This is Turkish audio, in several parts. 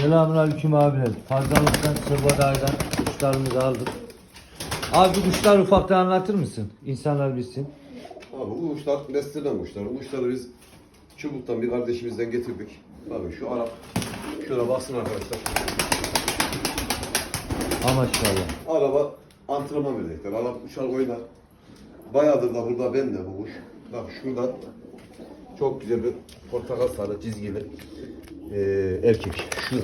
Selamünaleyküm abiler. Fazlalıktan Sırbaday'dan kuşlarımızı aldık. Abi bu kuşlar ufaktan anlatır mısın? İnsanlar bilsin. Abi bu kuşlar nesleden kuşlar. Bu kuşları biz çubuktan bir kardeşimizden getirdik. Abi şu Arap, şuna baksın arkadaşlar. Ha maşallah. Araba antrenman melekler. Arap uçar oynar. Bayağıdır da burada ben de bu kuş. Bak şurada çok güzel bir portakal sarı çizgili ee, erkek. Şu.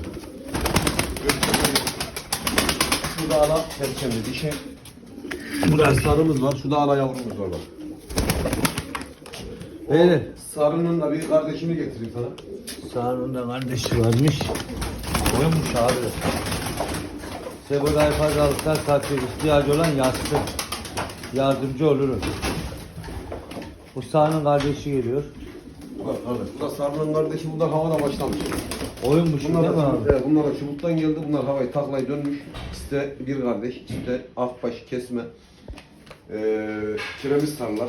Şurada ala perçemli dişi. Şurada sarımız var. Şurada ala yavrumuz var bak. Beyler. Sarının da bir kardeşini getireyim sana. Sağında kardeşi varmış. Koymuş abi. Sebaday fazlalıktan satıyor. İhtiyacı olan yazsın. Yardımcı olurum. Bu sahanın kardeşi geliyor. Bak kardeş. Bu da sarının kardeşi. Bunlar havada başlamış. Oyunmuş Bunlar değil mi abi? evet, bunlar da çubuktan geldi. Bunlar havayı taklayı dönmüş. İşte bir kardeş, işte akbaş kesme. Ee, kiremiz sarılar.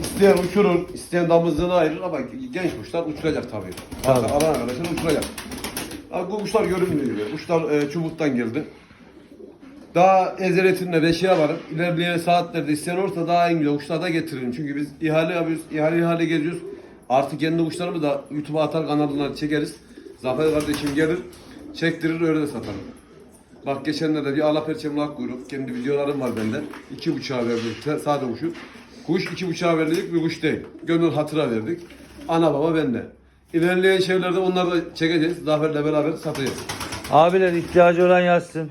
İsteyen uçurur, isteyen damızlığını ayırır ama genç kuşlar uçuracak tabii. Tabii. Alan arkadaşlar uçuracak. Abi bu kuşlar görünmüyor. Kuşlar e, çubuktan geldi. Daha ezeretinle beşiğe varıp ilerleyen saatlerde isteyen olursa daha en güzel kuşlar da getiririm. Çünkü biz ihale yapıyoruz, ihale ihale geziyoruz. Artık kendi kuşlarımı da YouTube'a atar kanalına çekeriz. Zafer kardeşim gelir, çektirir öyle de satarım. Bak geçenlerde bir ala perçemli ak kuyruk. Kendi videolarım var bende. İki buçuğa verdik sa- sade kuşu. Kuş iki buçuğa verdik bir kuş değil. Gönül hatıra verdik. Ana baba bende. İlerleyen şeylerde onları da çekeceğiz. Zafer'le beraber satacağız. Abiler ihtiyacı olan yazsın.